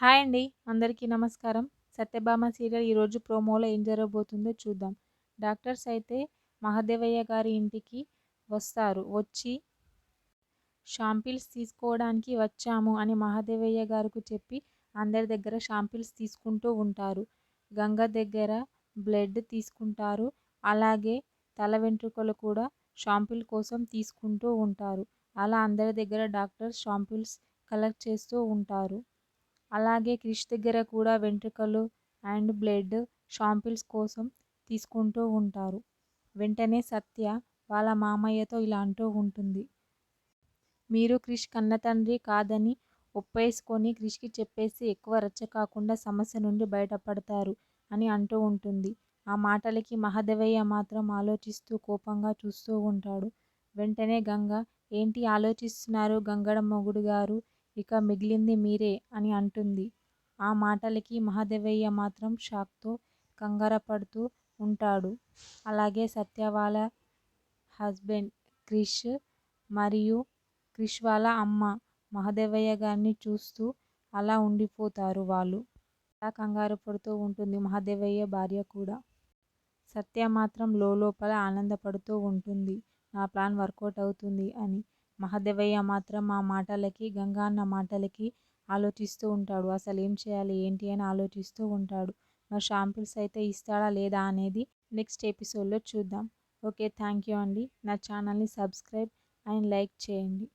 Hi అండి. అందరికీ నమస్కారం. సత్యభామ సీరియల్ ఈరోజు ప్రోమోలో ఏం జరగబోతుందో చూద్దాం. డాక్టర్స్ అయితే మహాదేవయ్య గారి ఇంటికి వస్తారు. వచ్చి షాంపిల్స్ తీసుకోవడానికి వచ్చాము అని మహాదేవయ్య గారికి చెప్పి అందరి దగ్గర షాంపిల్స్ తీసుకుంటూ ఉంటారు. గంగ దగ్గర బ్లడ్ తీసుకుంటారు. అలాగే తల వెంట్రుకలు కూడా షాంపిల్ కోసం తీసుకుంటూ ఉంటారు. అలా అందరి దగ్గర డాక్టర్స్ షాంపిల్స్ కలెక్ట్ చేస్తూ ఉంటారు. అలాగే క్రిష్ దగ్గర కూడా వెంట్రుకలు అండ్ బ్లడ్ షాంపిల్స్ కోసం తీసుకుంటూ ఉంటారు. వెంటనే సత్య వాళ్ళ మామయ్యతో ఇలా అంటూ ఉంటుంది. మీరు క్రిష్ కన్నతండ్రి కాదని ఒప్పేసుకొని క్రిష్కి చెప్పేసి ఎక్కువ రచ్చ కాకుండా సమస్య నుండి బయటపడతారు అని అంటూ ఉంటుంది. ఆ మాటలకి మహదేవయ్య మాత్రం ఆలోచిస్తూ కోపంగా చూస్తూ ఉంటాడు. వెంటనే గంగ ఏంటి ఆలోచిస్తున్నారు గంగడ మొగుడు గారు? ఇక మిగిలింది మీరే అని అంటుంది. ఆ మాటలకి మహాదేవయ్య మాత్రం షాక్తో కంగారపడుతూ ఉంటాడు. అలాగే సత్య వాళ్ళ హస్బెండ్ క్రిష్ మరియు క్రిష్ వాళ్ళ అమ్మ మహాదేవయ్య గారిని చూస్తూ అలా ఉండిపోతారు వాళ్ళు. అలా కంగారు పడుతూ ఉంటుంది మహాదేవయ్య భార్య కూడా. సత్య మాత్రం లోపల ఆనందపడుతూ ఉంటుంది. నా ప్లాన్ వర్కౌట్ అవుతుంది అని మహాదేవయ్య మాత్రం ఆ మాటలకి గంగాన్న మాటలకి ఆలోచిస్తూ ఉంటాడు. అసలు ఏం చేయాలి ఏంటి అని ఆలోచిస్తూ ఉంటాడు. మరి షాంపిల్స్ అయితే ఇస్తాడా లేదా అనేది నెక్స్ట్ ఎపిసోడ్లో చూద్దాం. ఓకే థ్యాంక్ యూ అండి. నా ఛానల్ని సబ్స్క్రైబ్ అండ్ లైక్ చేయండి.